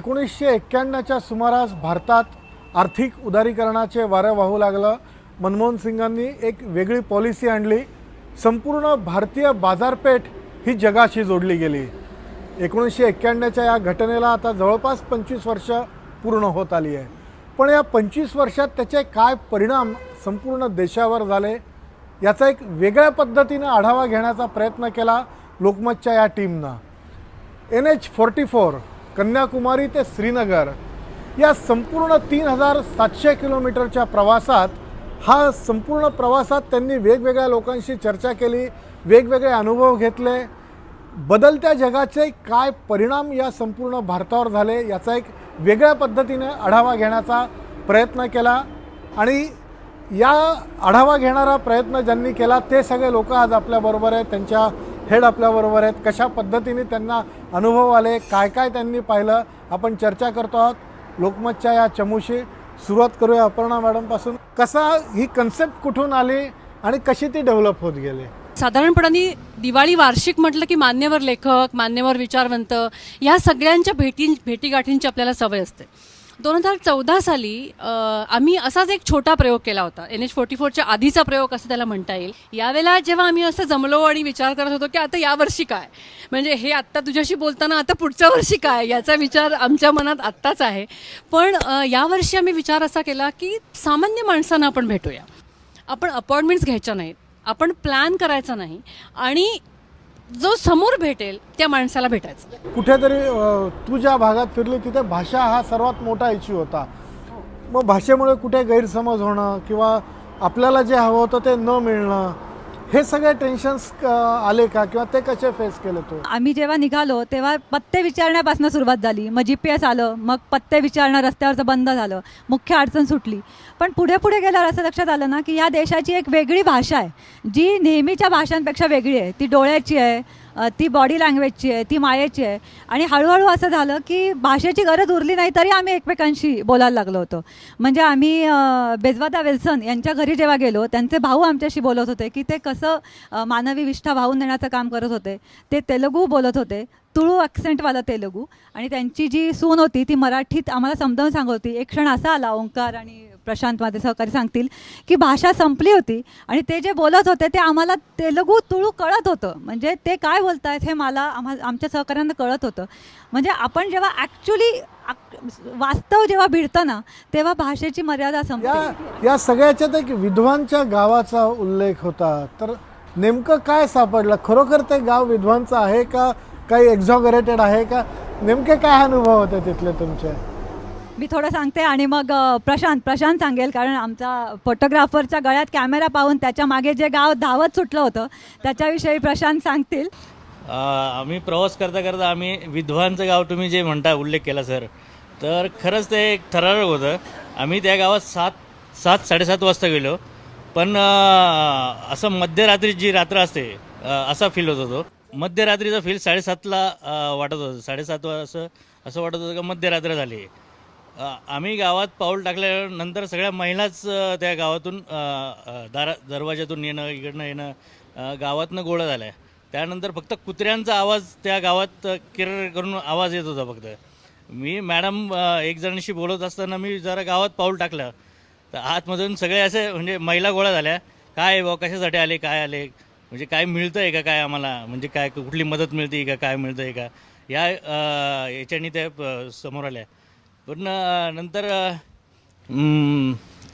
एकोणीसशे एक्क्याण्णवच्या सुमारास भारतात आर्थिक उदारीकरणाचे वारं वाहू लागलं. मनमोहन सिंगांनी एक वेगळी पॉलिसी आणली. संपूर्ण भारतीय बाजारपेठ ही जगाशी जोडली गेली. एकोणीसशे एक्क्याण्णवच्या या घटनेला आता जवळपास पंचवीस वर्ष पूर्ण होत आली आहे. पण या पंचवीस वर्षात त्याचे काय परिणाम संपूर्ण देशावर झाले याचा एक वेगळ्या पद्धतीनं आढावा घेण्याचा प्रयत्न केला लोकमतच्या या टीमनं. N H forty four Kanyakumari ते श्रीनगर या संपूर्ण तीन हजार सातशे किलोमीटरच्या प्रवासात हा संपूर्ण प्रवासात त्यांनी वेगवेगळ्या लोकांशी चर्चा केली वेगवेगळे अनुभव घेतले. बदलत्या जगाचे काय परिणाम या संपूर्ण भारतावर झाले याचा एक वेगळ्या पद्धतीने आढावा घेण्याचा प्रयत्न केला. आणि या आढावा घेणारा प्रयत्न ज्यांनी केला ते सगळे लोक आज आपल्याबरोबर आहेत त्यांच्या हेड आपल्याबरोबर आहेत. कशा पद्धतीने त्यांना अनुभव आले काय काय त्यांनी पाहिलं आपण चर्चा करतो आहोत. लोकमतच्या या चमूशी सुरुवात करूया अपर्णा मॅडमपासून. कसा ही कन्सेप्ट कुठून आली आणि कशी ती डेव्हलप होत गेली? साधारणपणाने दिवाळी वार्षिक म्हटलं की मान्यवर लेखक मान्यवर विचारवंत या सगळ्यांच्या भेटी भेटीगाठींची आपल्याला सवय असते. दोन हजार चौदा साली आम्ही असाच एक छोटा प्रयोग केला होता. एन एच फोर्टी फोरच्या आधीचा प्रयोग असं त्याला म्हणता येईल. यावेळेला जेव्हा आम्ही असं जमलो आणि विचार करत होतो की आता यावर्षी काय? म्हणजे हे आत्ता तुझ्याशी बोलताना आता पुढच्या वर्षी काय? याचा विचार आमच्या मनात आत्ताच आहे. पण यावर्षी आम्ही विचार असा केला की सामान्य माणसांना आपण भेटूया. आपण अपॉइंटमेंट्स घ्यायच्या नाहीत. आपण प्लॅन करायचा नाही. आणि जो समोर भेटेल त्या माणसाला भेटायचं. कुठेतरी अ, तू ज्या भागात फिरली तिथे भाषा हा सर्वात मोठा इश्यू होता. मग भाषेमुळे कुठे गैरसमज होणं किंवा आपल्याला जे हवं होतं ते न मिळणं हे सगळे टेन्शन्स आले का? किंवा ते कसे फेस केले तू? आम्ही जेव्हा निघालो तेव्हा पत्ते विचारण्यापासून सुरुवात झाली. मग जी पी एस आलं मग पत्ते विचारणं रस्त्यावरचं बंद झालं. मुख्य अडचण सुटली. पण पुढे पुढे गेल्यावर असं लक्षात आलं ना की या देशाची एक वेगळी भाषा आहे. जी नेहमीच्या भाषांपेक्षा वेगळी आहे. ती डोळ्याची आहे ती बॉडी लँग्वेजची आहे ती मायेची आहे. आणि हळूहळू असं झालं की भाषेची गरज उरली नाही तरी आम्ही एकमेकांशी बोलायला लागलो होतो. म्हणजे आम्ही बेजवादा विल्सन यांच्या घरी जेव्हा गेलो त्यांचे भाऊ आमच्याशी बोलत होते की ते कसं मानवी विष्ठा वाहून देण्याचं काम करत होते. ते तेलुगू बोलत होते तुळू ॲक्सेंटवाला तेलुगू. आणि त्यांची जी सून होती ती मराठीत आम्हाला समजावून सांगत होती एक क्षण असा आला ओंकार आणि प्रशांत माझे सहकारी सांगतील की भाषा संपली होती आणि ते जे बोलत होते ते आम्हाला तेलुगू तुळू कळत होतं. म्हणजे ते काय बोलत आहेत हे मला आम्हा आमच्या सहकाऱ्यांना कळत होतं. म्हणजे आपण जेव्हा ॲक्च्युली वास्तव जेव्हा भिडतं ना तेव्हा भाषेची मर्यादा या संपते. या सगळ्याच्यात एक विद्वानच्या गावाचा उल्लेख होता. तर नेमकं काय सापडलं? खरोखर ते गाव विद्वांचं आहे का? काही एक्झॉगरेटेड आहे का? नेमके काय अनुभव होते तिथले तुमचे? मी थोडं सांगते आणि मग प्रशांत प्रशांत सांगेल कारण आमचा फोटोग्राफरच्या गळ्यात कॅमेरा पाहून त्याच्यामागे जे गाव धावत सुटलं होतं त्याच्याविषयी प्रशांत सांगतील. आम्ही प्रवास करता करता आम्ही विद्वानचं गाव तुम्ही जे म्हणता उल्लेख केला सर तर खरंच ते एक थरारक होतं. आम्ही त्या गावात सात सात साडेसात वाजता गेलो पण असं मध्यरात्री जी रात्र असते असा फील होत होतो. मध्यरात्रीचा फील साडेसातला वाटत होतं. साडेसात वाजता असं असं वाटत होतं का मध्यरात्र झाली. आम्ही गावात पाऊल टाकल्यानंतर सगळ्या महिलाच त्या गावातून दारा दरवाजातून येणं इकडनं येणं गावातनं गोळा झाल्या. त्यानंतर फक्त कुत्र्यांचा आवाज त्या गावात किरर करून आवाज येत होता फक्त. मी मॅडम एक जणांशी बोलत असताना मी जरा गावात पाऊल टाकलं. तर आतमधून सगळे असे म्हणजे महिला गोळा झाल्या. काय बा कशासाठी आले काय आले? म्हणजे काय मिळतं आहे का काय आम्हाला? म्हणजे काय कुठली मदत मिळते का? काय मिळतं आहे का? या याच्याने याच्यानी त्या समोर आल्या. पण नंतर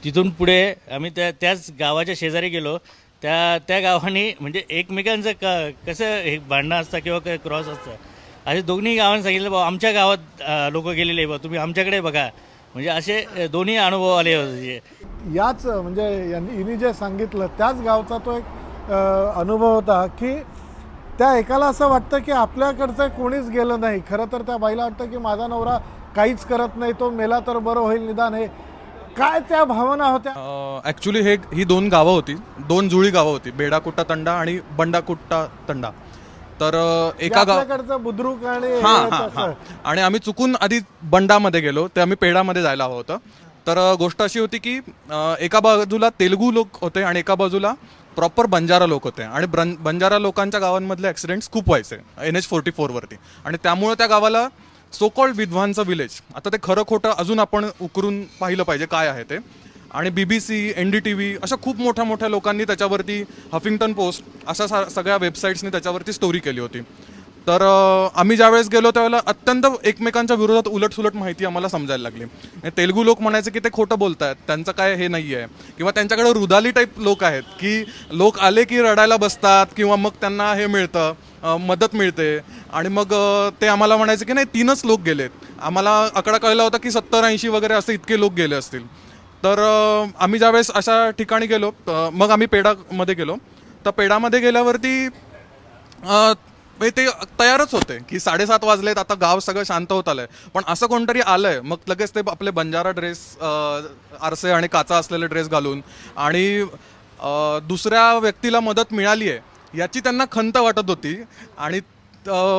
तिथून पुढे आम्ही त्या त्याच गावाच्या शेजारी गेलो. त्या त्या गावाने म्हणजे एकमेकांचं क कसं हे भांडणं असतं किंवा क्रॉस असतं. असे दोन्ही गावांनी सांगितलं बा आमच्या गावात लोक गेलेले आहे बा तुम्ही आमच्याकडे बघा. म्हणजे असे दोन्ही अनुभव आले होते. याच म्हणजे यांनी हिने जे सांगितलं त्याच गावचा तो एक अनुभव होता की त्या एकाला असं वाटतं की आपल्याकडचं कोणीच गेलं नाही. खरं तर त्या बाईला वाटतं की माझा नवरा काहीच करत नाही तो मेला तर बरं होईल निदान हे. काय त्या भावना होत्या? ॲक्च्युली हे ही दोन गावं होती. दोन जुळी गावं होती. बेडाकुट्टा तंडा आणि बंडाकुट्टा तंडा. तर एका गाव आपल्याकडचं बुद्रुक आणि हे आणि आम्ही चुकून आधी बंडामध्ये गेलो. ते आम्ही पेडामध्ये जायला हवं होतं. तर गोष्ट अशी होती की एका बाजूला तेलुगू लोक होते आणि एका बाजूला प्रॉपर बंजारा लोक होते. आणि बंजारा लोकांच्या गावांमधले ॲक्सिडेंट्स खूप व्हायचे एन एच फोर्टी फोरवरती. आणि त्यामुळे त्या गावाला सो कॉल्ड विद्वांचं विलेज आता ते खरं खोटं अजून आपण उकरून पाहिलं पाहिजे काय आहे ते. आणि B B C N D T V अशा खूप मोठ्या मोठ्या लोकांनी त्याच्यावरती हफिंग्टन पोस्ट अशा सा- सगळ्या वेबसाईट्सनी त्याच्यावरती स्टोरी केली होती. तर आम्ही ज्यावेळेस गेलो त्यावेळेला अत्यंत एकमेकांच्या विरोधात उलटसुलट माहिती आम्हाला समजायला लागली. तेलगू लोक म्हणायचे की ते खोटं बोलतायत त्यांचं काय हे नाही आहे किंवा त्यांच्याकडे रुदाली टाईप लोक आहेत की लोक आले की रडायला बसतात किंवा मग त्यांना हे मिळतं. मदत मिळते. आणि मग ते आम्हाला म्हणायचं की नाही तीनच लोक गेलेत. आम्हाला आकडा कळला होता की सत्तर ऐंशी वगैरे असे इतके लोक गेले असतील. तर आम्ही ज्यावेळेस अशा ठिकाणी गेलो मग आम्ही पेडामध्ये गेलो. तर पेडामध्ये गेल्यावरती म्हणजे ते तयारच होते की साडेसात वाजलेत आता गाव सगळं शांत होत आलंय. पण असं कोणतरी आलंय मग लगेच ते आपले बंजारा ड्रेस आरसे आणि काचा असलेले ड्रेस घालून आणि दुसऱ्या व्यक्तीला मदत मिळाली आहे याची त्यांना खंत वाटत होती. आणि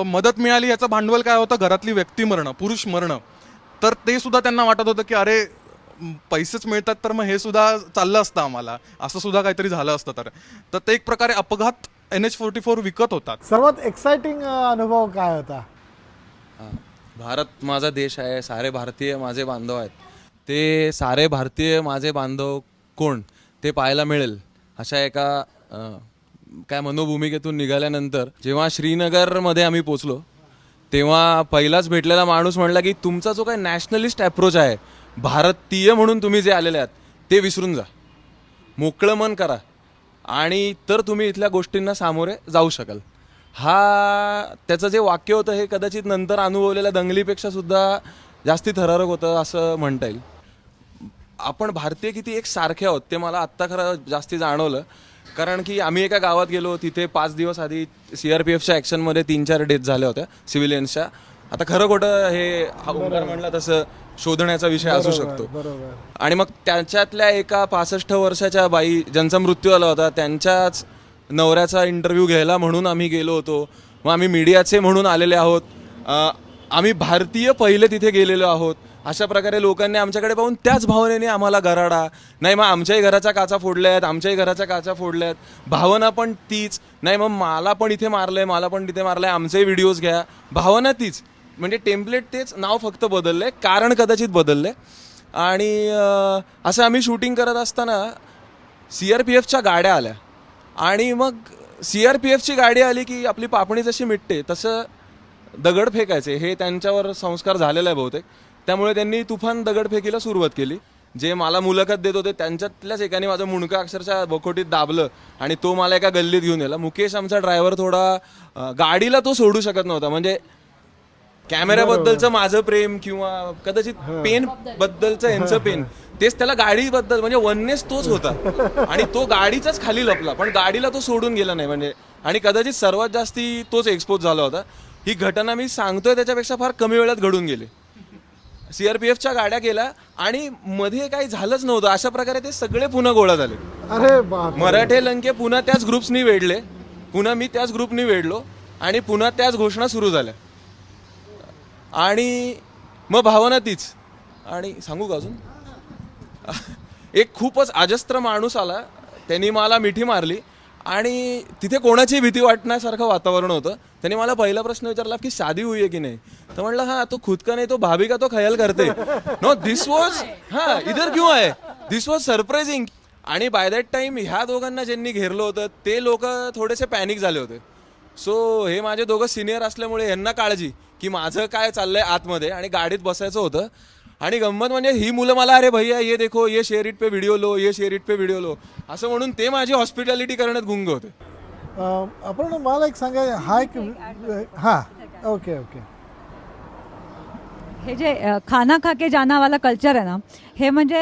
मदत मिळाली याचं भांडवल काय होतं? घरातली व्यक्ती मरणं पुरुष मरणं. तर ते सुद्धा त्यांना वाटत होतं की अरे पैसेच मिळतात तर मग हे सुद्धा चाललं असतं आम्हाला. असं सुद्धा काहीतरी झालं असतं तर. तर ते एक प्रकारे अपघात एन एच फोर्टी फोर विकत होतात. सर्वात एक्साइटिंग अनुभव काय होता. भारत माझा देश आहे सारे भारतीय माझे बांधव आहेत. ते सारे भारतीय माझे बांधव कोण? ते पाहायला मिळेल अशा एका काय मनोभूमिकेतून निघाल्यानंतर जेव्हा श्रीनगरमध्ये आम्ही पोचलो तेव्हा पहिलाच भेटलेला माणूस म्हणला की तुमचा जो काय नॅशनलिस्ट अप्रोच आहे भारतीय म्हणून तुम्ही जे आलेले आहात ते विसरून जा. मोकळं मन करा. आणि तर तुम्ही इथल्या गोष्टींना सामोरे जाऊ शकाल. हा त्याचं जे वाक्य होतं हे कदाचित नंतर अनुभवलेल्या दंगलीपेक्षा सुद्धा जास्ती थरारक होतं असं म्हणता येईल. आपण भारतीय किती एक सारखे आहोत ते मला आत्ता खरं जास्ती जाणवलं. कारण की आम्ही एका गावात गेलो तिथे पाच दिवस आधी सी आर पी एफच्या ॲक्शनमध्ये तीन चार डेथ झाल्या होत्या सिव्हिलियन्सच्या आता खरं खोटं हे हा ओंकार म्हणला तसं शोधण्याचा विषय असू शकतो. आणि मग त्याच्यातल्या एका पासष्ट वर्षाच्या बाई ज्यांचा मृत्यू आला होता त्यांच्याच नवऱ्याचा इंटरव्ह्यू घ्यायला म्हणून आम्ही गेलो होतो. मग आम्ही मीडियाचे म्हणून आलेले आहोत. आम्ही भारतीय पहिले तिथे गेलेलो आहोत. अशा प्रकारे लोकांनी आमच्याकडे पाहून त्याच भावनेने आम्हाला गराडा नाही मग आमच्याही घराच्या काचा फोडल्या आहेत आमच्याही घराच्या काचा फोडल्या आहेत. भावना पण तीच. नाही मग मला पण इथे मारलंय मला पण तिथे मारलंय आमचेही व्हिडिओज घ्या. भावना तीच. म्हणजे टेम्पलेट तेच नाव फक्त बदललंय कारण कदाचित बदललंय. आणि असं आम्ही शूटिंग करत असताना सी आर पी एफच्या गाड्या आल्या. आणि मग सी आर पी एफची गाडी आली की आपली पापणी जशी मिटते तसं दगड फेकायचे हे त्यांच्यावर संस्कार झालेला आहे बहुतेक. त्यामुळे त्यांनी तुफान दगडफेकीला सुरुवात केली. जे मला मुलाखत देत होते त्यांच्यातल्याच एकाने माझं मुंडकं अक्षरशः बकोटीत दाबलं आणि तो मला एका गल्लीत घेऊन गेला. मुकेश आमचा ड्रायव्हर थोडा गाडीला तो सोडू शकत नव्हता. म्हणजे कॅमेऱ्याबद्दलचं माझं प्रेम किंवा कदाचित पेन बद्दलचं यांचं पेन तेच त्याला गाडीबद्दल म्हणजे वननेस तोच होता. आणि तो गाडीचाच खाली लपला पण गाडीला तो सोडून गेला नाही. म्हणजे आणि कदाचित सर्वात जास्ती तोच एक्सपोज झाला होता. ही घटना मी सांगतोय त्याच्यापेक्षा फार कमी वेळात घडून गेली. सीआरपीएफच्या गाड्या गेल्या आणि मध्ये काही झालंच नव्हतं. अशा प्रकारे ते सगळे पुन्हा गोळा झाले. अरे मराठे लंके पुन्हा त्याच ग्रुप्सनी वेढले. पुन्हा मी त्याच ग्रुपनी वेढलो आणि पुन्हा त्याच घोषणा सुरू झाल्या. आणि मग भावना तीच. आणि सांगू का अजून? एक खूपच अजस्त्र माणूस आला. त्यांनी मला मिठी मारली. आणि तिथे कोणाची भीती वाटण्यासारखं वातावरण होतं. त्यांनी मला पहिला प्रश्न विचारला की शादी हुई आहे की नाही? तर म्हणलं हा तो खुद का नाही तो भाभी का तो खयाल करते? नो दिस वॉज हा इधर क्यू आहे दिस वॉज सरप्राइझिंग आणि बाय दॅट टाइम ह्या दोघांना ज्यांनी घेरलं होतं ते लोक थोडेसे पॅनिक झाले होते. सो हे माझे दोघं सिनियर असल्यामुळे यांना काळजी की माझं काय चाललंय आतमध्ये आणि गाडीत बसायचं होतं. आणि गंमत म्हणजे ही मुलं मला अरे भैया ये देखो ये शेअर इट पे व्हिडिओ लो ये शेअर इट पे व्हिडिओ लो. असं म्हणून ते माझी हॉस्पिटॅलिटी करण्यात गुंग होते. आपण मला एक सांगा हा एक हां ओके ओके. हे जे खाना खा के जानावाला कल्चर आहे ना हे म्हणजे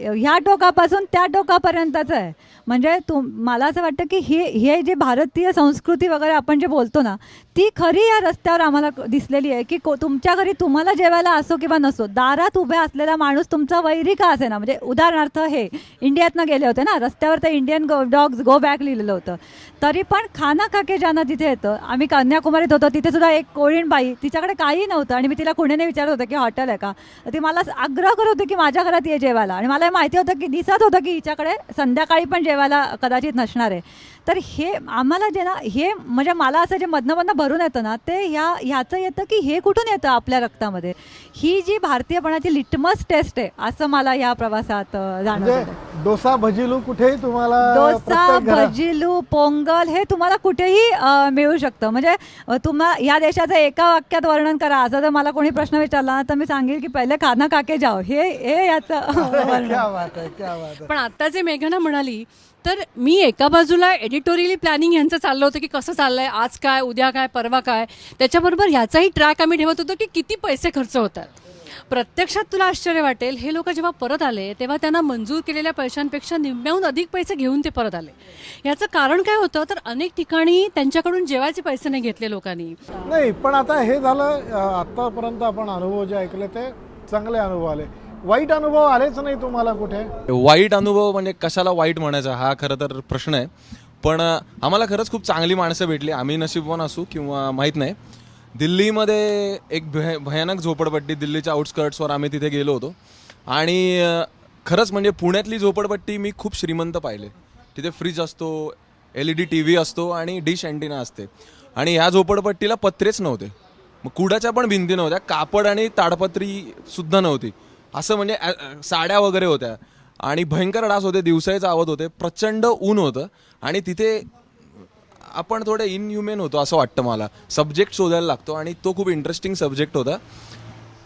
ह्या टोकापासून त्या टोकापर्यंतचं आहे. म्हणजे तुम मला असं वाटतं की हे हे जे भारतीय संस्कृती वगैरे आपण जे बोलतो ना ती खरी या रस्त्यावर आम्हाला दिसलेली आहे की को तुमच्या घरी तुम्हाला जेवायला असो किंवा नसो दारात उभ्या असलेला माणूस तुमचा वैरी का असे ना? म्हणजे उदाहरणार्थ हे इंडियातनं गेले होते ना रस्त्यावर ते Indian go dogs go back लिहिलेलं होतं. तरी पण खाना खाके ज्यांना तिथे येतं आम्ही कन्याकुमारीत होतो तिथे सुद्धा एक कोळीण बाई तिच्याकडे काही नव्हतं आणि मी तिला कुणीने विचारत होते की हॉटेल आहे का? ती मला आग्रह करत होती की माझ्या घरात ये जेवायला. आणि मला माहिती होतं की दिसत होतं की हिच्याकडे संध्याकाळी पण जेवायला कदाचित नसणार आहे. तर हे आम्हाला जे ना हे म्हणजे मला असं जे मधनं मधनं भरून येतं ना ते ह्या ह्याचं येतं की हे कुठून येतं आपल्या रक्तामध्ये? ही जी भारतीयपणाची लिटमस टेस्ट आहे असं मला ह्या प्रवासात जाणवलं म्हणजे डोसा भजीलू कुठेही तुम्हाला डोसा भजीलू पोंगल हे तुम्हाला कुठेही मिळू शकतं. म्हणजे तुम्हा या देशाचं एका वाक्यात वर्णन करा. असं जर मला कोणी प्रश्न विचारला ना, तर मी सांगेल की पहिले खाना काके जाओ. हे हे याचं वर्णन. क्या बात आहे क्या बात आहे. पण आता जे मेघना म्हणाली तर मी एका बाजूला एडिटोरियली प्लॅनिंग यांचं चाललं होतं की कसं चाललं आहे आज काय उद्या काय परवा काय. त्याच्याबरोबर ह्याचाही ट्रॅक आम्ही ठेवत होतो की किती पैसे खर्च होतात. प्रत्यक्षात तुला आश्चर्य वाटेल हे लोक जेव्हा परत आले तेव्हा त्यांना मंजूर केलेल्या पैशांपेक्षा निम्म्याहून अधिक पैसे घेऊन ते परत आले. याचं कारण काय होतं तर अनेक ठिकाणी त्यांच्याकडून जेवायचे पैसे नाही घेतले लोकांनी. नाही पण आता हे झालं आत्तापर्यंत आतापर्यंत आपण अनुभव जे ऐकले ते चांगले अनुभव आले. वाईट अनुभव आलेच नाही तुम्हाला कुठे? वाईट अनुभव म्हणजे कशाला वाईट म्हणायचा? हा खरं तर प्रश्न आहे. पण आम्हाला खरंच खूप चांगली माणसं भेटली. आम्ही नशीबवान असू किंवा माहीत नाही. दिल्लीमध्ये एक भय भयानक झोपडपट्टी दिल्लीच्या आउटस्कर्ट्सवर आम्ही तिथे गेलो होतो. आणि खरंच म्हणजे पुण्यातली झोपडपट्टी मी खूप श्रीमंत पाहिले. तिथे फ्रीज असतो L E D T V असतो आणि डिश अँटिना असते. आणि ह्या झोपडपट्टीला पत्रेच नव्हते. मग कुडाच्या पण भिंती नव्हत्या. कापड आणि ताडपत्री सुद्धा नव्हती. असं म्हणजे साड्या वगैरे होत्या. आणि भयंकर डास होते दिवसाचे आवत होते प्रचंड ऊन होतं. आणि तिथे आपण थोडे इनह्युमेन होतो असं वाटतं मला. सब्जेक्ट शोधायला लागतो आणि तो खूप इंटरेस्टिंग सब्जेक्ट होता.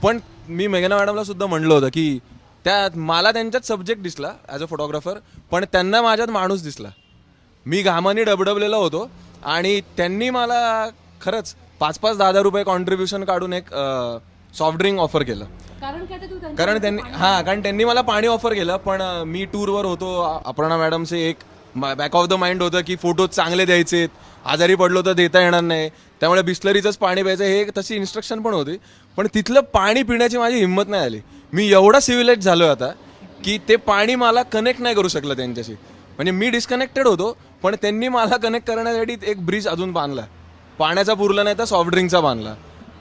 पण मी मेघना मॅडमला सुद्धा म्हणलं होतं की त्या मला त्यांच्यात सब्जेक्ट दिसला ॲज अ फोटोग्राफर पण त्यांना माझ्यात माणूस दिसला. मी घामाने डबडबलेला होतो आणि त्यांनी मला खरंच पाच पाच दहा दहा रुपये कॉन्ट्रीब्युशन काढून एक सॉफ्ट ड्रिंक ऑफर केलं. कारण काय ते तू त्यांच्या- कारण त्यांनी हा कारण त्यांनी मला पाणी ऑफर केलं पण अं, मी टूरवर होतो. अ- अपर्णा मॅडमचे एक बॅक ऑफ द माइंड होतं की फोटो चांगले द्यायचे आजारी पडलो तर देता येणार नाही. त्यामुळे बिस्लरीचंच पाणी प्यायचं हे एक तशी इन्स्ट्रक्शन पण होती. पण तिथलं पाणी पिण्याची माझी हिंमत नाही आली. मी एवढा सिव्हिलाइज झालो आता की ते पाणी मला कनेक्ट नाही करू शकलं त्यांच्याशी. म्हणजे मी डिस्कनेक्टेड होतो पण त्यांनी मला कनेक्ट करण्यासाठी एक ब्रिज अजून बांधला. पाण्याचा पुरला नाही तर सॉफ्ट ड्रिंकचा बांधला.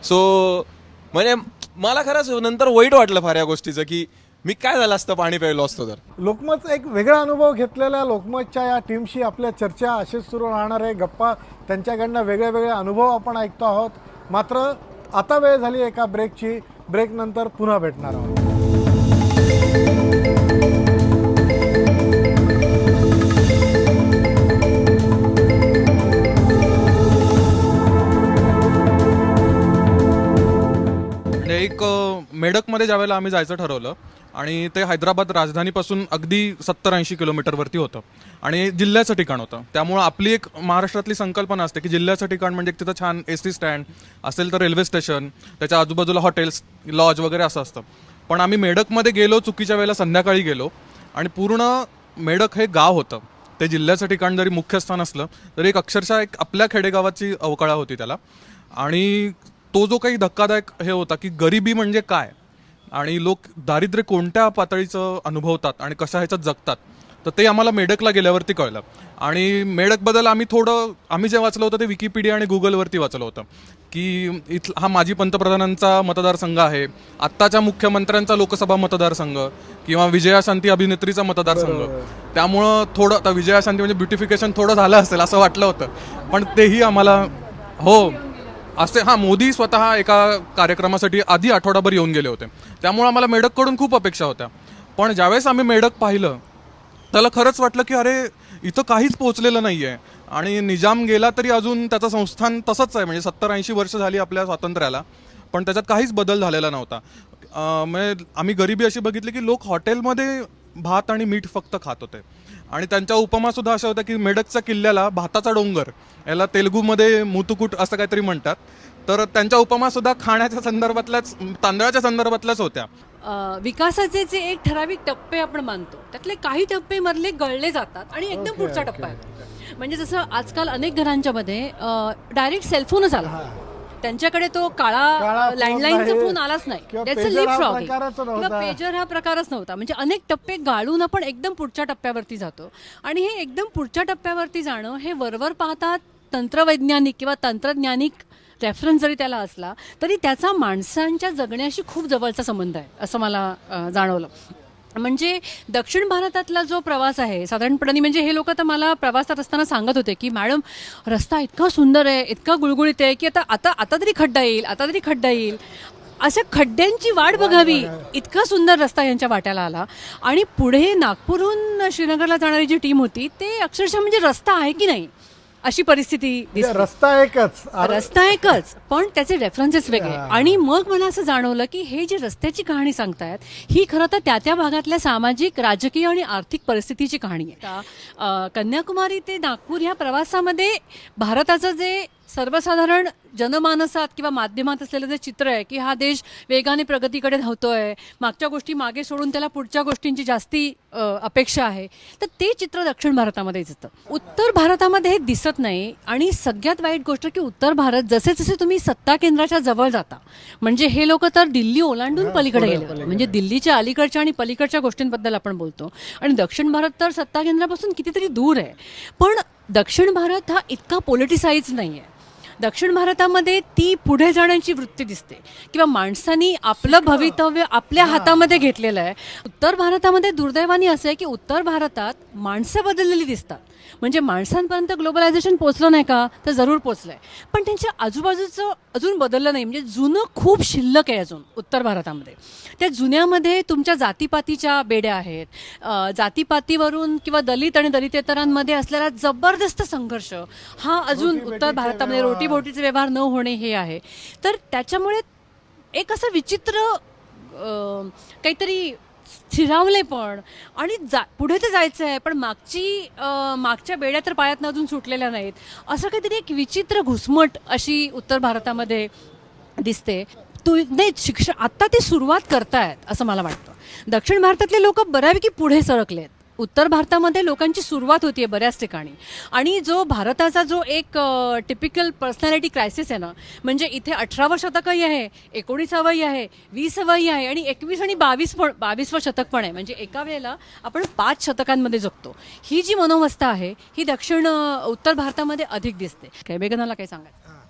सो म्हणजे मला खरंच नंतर वाईट वाटलं फार या गोष्टीचं की मी काय झालं असतं पाणी प्यायलो असतो तर. लोकमत एक वेगळा अनुभव घेतलेल्या लोकमतच्या या टीमशी आपल्या चर्चा असेच सुरू राहणार आहे. गप्पा त्यांच्याकडनं वेगळे वेगळे अनुभव आपण ऐकतो आहोत. मात्र आता वेळ झाली एका ब्रेकची ब्रेक नंतर पुन्हा भेटणार आहोत. एक मेडकमध्ये ज्यावेळेला आम्ही जायचं ठरवलं आणि ते हैदराबाद राजधानीपासून अगदी सत्तर ऐंशी किलोमीटरवरती होतं. आणि जिल्ह्याचं ठिकाण होतं. त्यामुळं आपली एक महाराष्ट्रातली संकल्पना असते की जिल्ह्याचं ठिकाण म्हणजे एक तिथं छान एस टी स्टँड असेल तर रेल्वे स्टेशन त्याच्या आजूबाजूला हॉटेल्स लॉज वगैरे असं असतं. पण आम्ही मेडकमध्ये गेलो चुकीच्या वेळेला संध्याकाळी गेलो आणि पूर्ण मेडक हे गाव होतं. ते जिल्ह्याचं ठिकाण जरी मुख्य स्थान असलं तरी एक अक्षरशः एक आपल्या खेडेगावाची अवकाळा होती त्याला. आणि तो जो काही धक्कादायक हे होता की गरिबी म्हणजे काय? आणि लोक दारिद्र्य कोणत्या पातळीचं अनुभवतात आणि कशा ह्याच्यात जगतात? तर ते आम्हाला मेडकला गेल्यावरती कळलं. आणि मेडकबद्दल आम्ही थोडं आम्ही जे वाचलं होतं ते विकिपीडिया आणि गुगलवरती वाचलं होतं. की इथ हा माजी पंतप्रधानांचा मतदारसंघ आहे. आत्ताच्या मुख्यमंत्र्यांचा लोकसभा मतदारसंघ किंवा विजयाशांती अभिनेत्रीचा मतदारसंघ. त्यामुळं थोडं आता विजयाशांती म्हणजे ब्युटिफिकेशन थोडं झालं असेल असं वाटलं होतं. पण तेही आम्हाला हो. असे हां मोदी स्वतः एका कार्यक्रमासाठी आधी आठवडाभर येऊन गेले होते. त्यामुळे आम्हाला मेडककडून खूप अपेक्षा होत्या. पण ज्यावेळेस आम्ही मेडक पाहिलं त्याला खरंच वाटलं की अरे इथं काहीच पोहोचलेलं नाही आहे आणि निजाम गेला तरी अजून त्याचं संस्थान तसंच आहे. म्हणजे सत्तर ऐंशी वर्ष झाली आपल्या स्वातंत्र्याला पण त्याच्यात काहीच बदल झालेला नव्हता. म्हणजे आम्ही गरिबी अशी बघितली की लोक हॉटेलमध्ये भात आणि मीठ फक्त खात होते. आणि त्यांच्या उपमा सुद्धा अशा होत्या की मेडकच्या किल्ल्याला भाताचा डोंगर याला तेलुगूमध्ये मुतुकुट असं काहीतरी म्हणतात. तर त्यांच्या उपमा सुद्धा खाण्याच्या संदर्भातल्याच तांदळाच्या संदर्भातल्याच होत्या. विकासाचे जे एक ठराविक टप्पे आपण मानतो त्यातले काही टप्पे मधले गळले जातात आणि एकदम पुढचा टप्पा आहे. म्हणजे जसं आजकाल अनेक घरांच्या मध्ये डायरेक्ट सेलफोनच आला. त्यांच्याकडे तो काळा लँडलाईनचा. फोन आलाच नाही. किंवा त्याचं नव्हता. किंवा पेजर हा प्रकारच नव्हता. म्हणजे अनेक टप्पे गाळून आपण एकदम पुढच्या टप्प्यावरती जातो. आणि हे एकदम पुढच्या टप्प्यावरती जाणं हे वरवर पाहतात तंत्रवैज्ञानिक किंवा तंत्रज्ञानिक रेफरन्स जरी त्याला असला तरी त्याचा माणसांच्या जगण्याशी खूप जवळचा संबंध आहे असं मला जाणवलं. म्हणजे दक्षिण भारतातला जो प्रवास आहे साधारणपणे म्हणजे हे लोक तर मला प्रवासात असताना सांगत होते की मॅडम रस्ता इतका सुंदर आहे इतका गुळगुळीत आहे की आता आता आता तरी खड्डा येईल आता तरी खड्डा येईल. अशा खड्ड्यांची वाट बघावी. इतका सुंदर रस्ता यांच्या वाट्याला आला. आणि पुढे नागपूरहून श्रीनगरला जाणारी जी टीम होती ते अक्षरशः म्हणजे रस्ता आहे की नाही? अशी परिस्थिती म्हणजे रस्ता एकच. रस्ता एकच पण त्याचे रेफरन्सेस वेगळे. आणि मग मला असं जाणवलं की हे जे रस्त्याची कहाणी सांगतायत ही खरं तर त्या त्या भागातल्या सामाजिक राजकीय आणि आर्थिक परिस्थितीची कहाणी आहे. अं, कन्याकुमारी ते नागपूर ह्या प्रवासामध्ये भारताचं जे सर्वसाधारण जनमानसात किंवा माध्यमात असलेलं जे चित्र आहे की हा देश वेगाने प्रगतीकडे धावतोय मागच्या गोष्टी मागे सोडून त्याला पुढच्या गोष्टींची जास्ती अपेक्षा आहे तर ते चित्र दक्षिण भारतामध्ये दिसतं. उत्तर भारतामध्ये हे दिसत नाही आणि सगळ्यात वाईट गोष्ट की उत्तर भारत जसे जसे तुम्ही सत्ता केंद्राच्या जवळ जाता म्हणजे हे लोक तर दिल्ली ओलांडून पलीकडे गेले. म्हणजे दिल्लीच्या अलीकडच्या आणि पलीकडच्या गोष्टींबद्दल आपण बोलतो आणि दक्षिण भारत तर सत्ता केंद्रापासून कितीतरी दूर आहे. पण दक्षिण भारत हा इतका पोलिटिसाईज नाही आहे दक्षिण भारतामध्ये ती पुढे जाण्याची वृत्ती दिसते. किंवा माणसांनी आपलं भवितव्य आपल्या हातामध्ये घेतलेलं आहे. उत्तर भारतामध्ये दुर्दैवाने असं आहे की उत्तर भारतात माणसं बदललेली दिसतात. म्हणजे माणसांपर्यंत ग्लोबलायझेशन पोचलं नाही का तर जरूर पोचलं आहे पण त्यांच्या आजूबाजूचं अजून बदललं नाही. म्हणजे जुनं खूप शिल्लक आहे अजून उत्तर भारतामध्ये. त्या जुन्यामध्ये तुमच्या जातीपातीच्या बेड्या आहेत. जातीपातीवरून किंवा दलित आणि दलितेतरांमध्ये असलेला जबरदस्त संघर्ष हा अजून उत्तर भारतामध्ये रोटीबोटीचे व्यवहार न होणे हे आहे. तर त्याच्यामुळे एक असं विचित्र काहीतरी स्थिरावले पण. आणि जा पुढे तर जायचं आहे पण मागची मागच्या बेड्या तर पायात अजून सुटलेल्या नाहीत. असं काहीतरी एक विचित्र घुसमट अशी उत्तर भारतामध्ये दिसते. तू नाही शिक्षण आत्ता ते सुरुवात करतायत असं मला वाटतं. दक्षिण भारतातले लोक बऱ्यापैकी पुढे सरकलेत. उत्तर भारतामध्ये लोकांची सुरुवात होती आहे बऱ्याच ठिकाणी. आणि जो भारताचा जो एक टिपिकल पर्सनॅलिटी क्रायसिस आहे ना म्हणजे इथे अठरावं शतकही आहे एकोणीसावंही आहे वीसवंही आहे आणि एकवीस आणि बावीस पण बावीसवं शतक पण आहे. म्हणजे एका वेळेला आपण पाच शतकांमध्ये जगतो. ही जी मनोवस्था आहे ही दक्षिण उत्तर भारतामध्ये अधिक दिसते. काय बेगनाला काय सांगायचं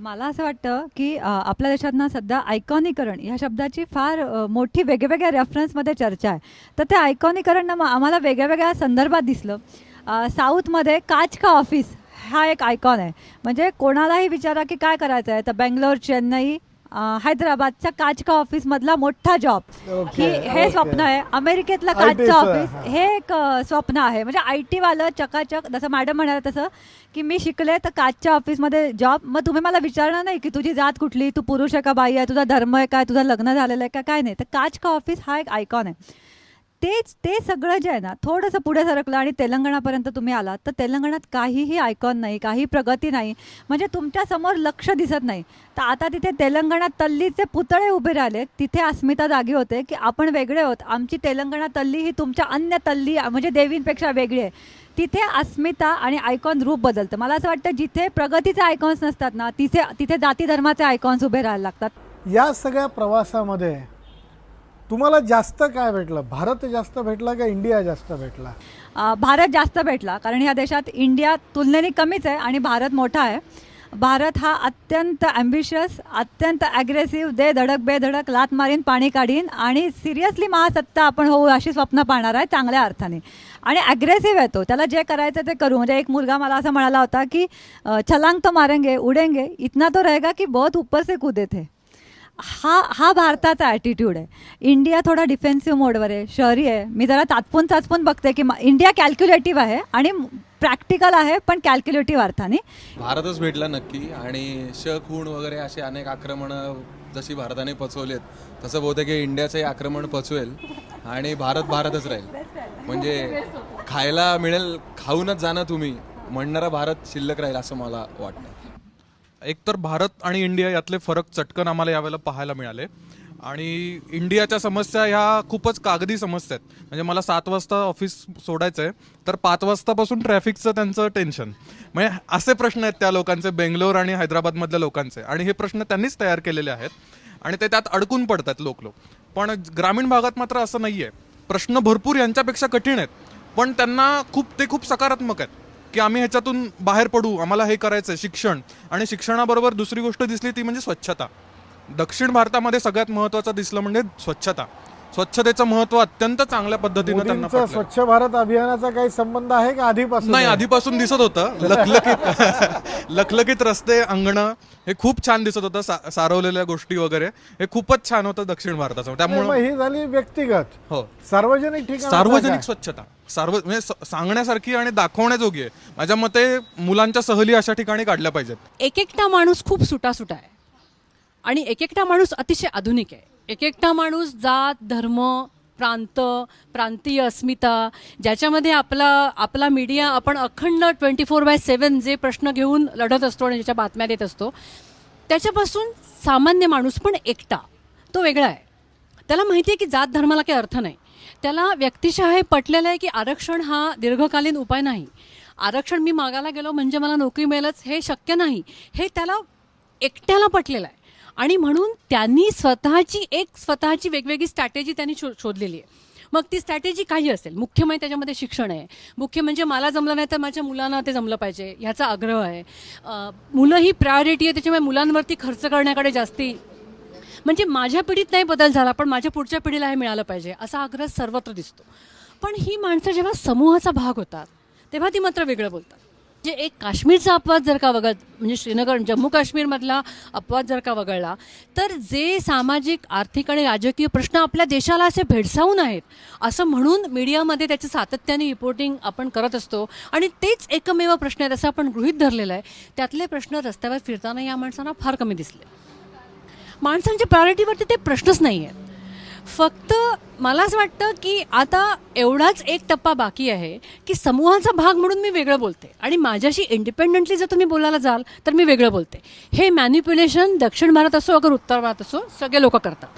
मला असं वाटतं की आपल्या देशात ना सध्या आयकॉनिकरण ह्या शब्दाची फार मोठी वेगवेगळ्या रेफरन्समध्ये चर्चा आहे. तर ते आयकॉनिकरण ना आम्हाला वेगळ्या वेगळ्या संदर्भात दिसलं. साऊथमध्ये काच का ऑफिस हा एक आयकॉन आहे. म्हणजे कोणालाही विचारा की काय करायचं आहे तर बेंगलोर चेन्नई हैदराबादच्या काच का ऑफिस मधला मोठा जॉब. हे हे. स्वप्न आहे. अमेरिकेतलं काचचं ऑफिस हा. एक स्वप्न आहे. म्हणजे आय टीवालं चकाचक जसं मॅडम म्हणाले तसं की मी शिकले तर काचच्या ऑफिसमध्ये जॉब. मग तुम्ही मला विचारणार नाही की तुझी जात कुठली? तू पुरुष आहे का बाई आहे? तुझा धर्म आहे काय तुझं लग्न झालेलं आहे का? काय नाही. तर काच का ऑफिस हा एक आयकॉन आहे. तेच ते सगळं जे आहे ना थोडंसं पुढे सरकलं आणि तेलंगणापर्यंत तुम्ही आलात तर तेलंगणात काहीही आयकॉन नाही काही प्रगती नाही. म्हणजे तुमच्यासमोर लक्ष दिसत नाही. तर आता तिथे तेलंगणात तल्लीचे पुतळे उभे राहिले. तिथे अस्मिता जागी होते की आपण वेगळे आहोत. आमची तेलंगणा तल्ली ही तुमच्या अन्य तल्ली म्हणजे देवींपेक्षा वेगळी आहे. तिथे अस्मिता आणि आयकॉन रूप बदलतं. मला असं वाटतं जिथे प्रगतीचे आयकॉन्स नसतात ना तिथे तिथे जाती धर्माचे आयकॉन्स उभे राहायला लागतात. या सगळ्या प्रवासामध्ये तुम्हाला जास्त काय भेटलं? भारत जास्त भेटला का इंडिया जास्त भेटला? भारत जास्त भेटला कारण ह्या देशात इंडिया तुलनेने कमीच आहे आणि भारत मोठा आहे. भारत हा अत्यंत ॲम्बिशियस अत्यंत ॲग्रेसिव्ह दे धडक बेधडक लात मारीन पाणी काढीन आणि सिरियसली महासत्ता आपण होऊ अशी स्वप्न पाहणार आहे चांगल्या अर्थाने. आणि ॲग्रेसिव्ह आहे तो. त्याला जे करायचं ते करू. म्हणजे एक मुलगा मला असं म्हणाला होता की छलांग तो मारेंगे उडेंगे. इतना तो रहेगा की बहुत ऊपर से कूदे थे. हा हा भारताचा ॲटिट्यूड आहे. इंडिया थोडा डिफेन्सिव्ह मोडवर आहे. शहरी आहे. मी जरा तातपून तात्पून बघते की इंडिया कॅल्क्युलेटिव्ह आहे आणि प्रॅक्टिकल आहे पण कॅल्क्युलेटिव्ह अर्थाने. भारतच भेटला नक्की आणि शक खूण वगैरे असे अनेक आक्रमणं जशी भारताने पचवलेत तसं बहुतेक हे इंडियाचंही आक्रमण पचवेल आणि भारत भारतच राहील. म्हणजे खायला मिळेल खाऊनच जाणं तुम्ही. म्हणणारा भारत शिल्लक राहील असं मला वाटतं. एकतर भारत आणि इंडिया यातले फरक चटकन आम्हाला यावेळेला पाहायला मिळाले. आणि इंडियाच्या समस्या ह्या खूपच कागदी समस्या आहेत. म्हणजे मला सात वाजता ऑफिस सोडायचं आहे तर पाच वाजतापासून ट्रॅफिकचं त्यांचं टेन्शन म्हणजे असे प्रश्न आहेत त्या लोकांचे बेंगलोर आणि हैदराबादमधल्या लोकांचे. आणि हे प्रश्न त्यांनीच तयार केलेले आहेत. आणि ते त्यात अडकून पडतात लोक लोक पण ग्रामीण भागात मात्र असं नाही आहे प्रश्न भरपूर यांच्यापेक्षा कठीण आहेत. पण त्यांना खूप ते खूप सकारात्मक आहेत. की आम्ही ह्याच्यातून बाहेर पडू आम्हाला हे करायचं आहे शिक्षण. आणि शिक्षणाबरोबर दुसरी गोष्ट दिसली ती म्हणजे स्वच्छता. दक्षिण भारतामध्ये सगळ्यात महत्त्वाचं दिसलं म्हणजे स्वच्छता. स्वच्छतेचं महत्त्व अत्यंत चांगल्या पद्धतीनं त्यांना. स्वच्छ भारत अभियानाचा काही संबंध आहे का आधीपासून? नाही? आधीपासून दिसत होतं. लखलखीत लखलखीत रस्ते अंगणं हे खूप छान दिसत होतं सा- सारवलेल्या गोष्टी वगैरे. हे खूपच छान होतं दक्षिण भारताचं. त्यामुळे ही झाली व्यक्तिगत. हो. सार्वजनिक ठिकाण सार्वजनिक स्वच्छता. सार्व म्हणजे स- सांगण्यासारखी आणि दाखवण्याजोगी आहे. माझ्या मते मुलांच्या सहली अशा ठिकाणी काढल्या पाहिजेत. एक एकटा माणूस खूप सुटासुटा आहे. आणि एक एकटा माणूस अतिशय आधुनिक आहे. एक एकटा माणूस जात धर्म प्रांत प्रांतीय अस्मिता ज्याच्यामध्ये आपला आपला मीडिया आपण अखंड twenty four by seven J प्रश्न घेऊन लढत असतो आणि ज्याच्या बातम्या देत असतो त्याच्यापासून सामान्य माणूस पण एकटा तो वेगळा आहे. त्याला माहिती आहे की जात धर्माला काही अर्थ नाही. त्याला व्यक्तिशः हे पटलेलं आहे की आरक्षण हा दीर्घकालीन उपाय नाही. आरक्षण मी मागायला गेलो म्हणजे मला नोकरी मिळेलच हे शक्य नाही. हे त्याला एकट्याला पटलेलं आहे. आणि म्हणून त्यांनी स्वतःची एक स्वतःची वेगवेगळी स्ट्रॅटेजी त्यांनी शो शोधलेली आहे. मग ती स्ट्रॅटेजी काही असेल. मुख्य म्हणजे त्याच्यामध्ये शिक्षण आहे. मुख्य म्हणजे मला जमलं नाही तर माझ्या मुलांना ते जमलं पाहिजे. ह्याचा आग्रह आहे. मुलं ही प्रायोरिटी आहे त्याच्यामुळे मुलांवरती खर्च करण्याकडे जास्ती म्हणजे माझ्या पिढीत नाही बदल झाला पण माझ्या पुढच्या पिढीला हे मिळालं पाहिजे असा आग्रह सर्वत्र दिसतो. पण ही माणसं जेव्हा समूहाचा भाग होतात तेव्हा ती मात्र वेगळं बोलतात. जे एक काश्मीरचा अपवाद जर का वगळ म्हणजे श्रीनगर जम्मू काश्मीरमधला अपवाद जर का वगळला तर जे सामाजिक आर्थिक आणि राजकीय प्रश्न आपल्या देशाला असे भेडसावून आहेत असं म्हणून मीडियामध्ये त्याचं सातत्याने रिपोर्टिंग आपण करत असतो आणि तेच एकमेव प्रश्न आहेत असं आपण गृहीत धरलेलं आहे. त्यातले प्रश्न रस्त्यावर फिरताना या माणसांना फार कमी दिसले. माणसांच्या प्रायोरिटीवरती ते प्रश्नच नाही आहेत फक्त मला असं वाटतं की आता एवढाच एक टप्पा बाकी आहे की समूहाचा भाग म्हणून मी वेगळं बोलते आणि माझ्याशी इंडिपेंडंटली जर तुम्ही बोलायला जाल तर मी वेगळं बोलते. हे मॅन्युप्युलेशन दक्षिण भारत असो अगर उत्तर भारत असो सगळे लोक करतात.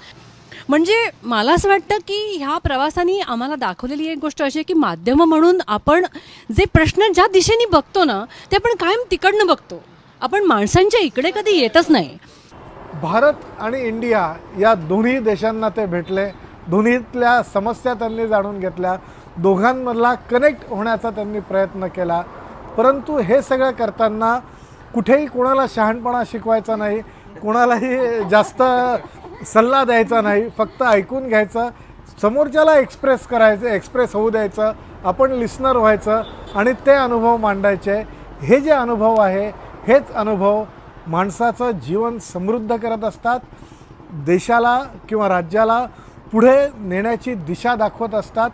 म्हणजे मला असं वाटतं की ह्या प्रवासाने आम्हाला दाखवलेली एक गोष्ट अशी आहे की माध्यमं म्हणून आपण जे प्रश्न ज्या दिशेने बघतो ना ते आपण कायम तिकडनं बघतो. आपण माणसांच्या इकडे कधी येतच नाही. भारत आणि इंडिया या दोन्ही देशांना ते भेटले. दोन्हीतल्या समस्या त्यांनी जाणून घेतल्या. दोघांमधला कनेक्ट होण्याचा त्यांनी प्रयत्न केला. परंतु हे सगळं करताना कुठेही कोणाला शहाणपणा शिकवायचा नाही. कोणालाही जास्त सल्ला द्यायचा नाही. फक्त ऐकून घ्यायचं. समोरच्याला एक्सप्रेस करायचं एक्सप्रेस होऊ द्यायचं. आपण लिस्नर व्हायचं आणि ते अनुभव मांडायचे. हे जे अनुभव आहे हेच अनुभव माणसाचं जीवन समृद्ध करत असतात देशाला किंवा राज्याला पुढे नेण्याची दिशा दाखवत असतात.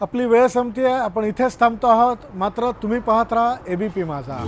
आपली वेळ संपती आहे आपण इथेच थांबतो आहोत. मात्र तुम्ही पाहत राहा ए बी पी माझा.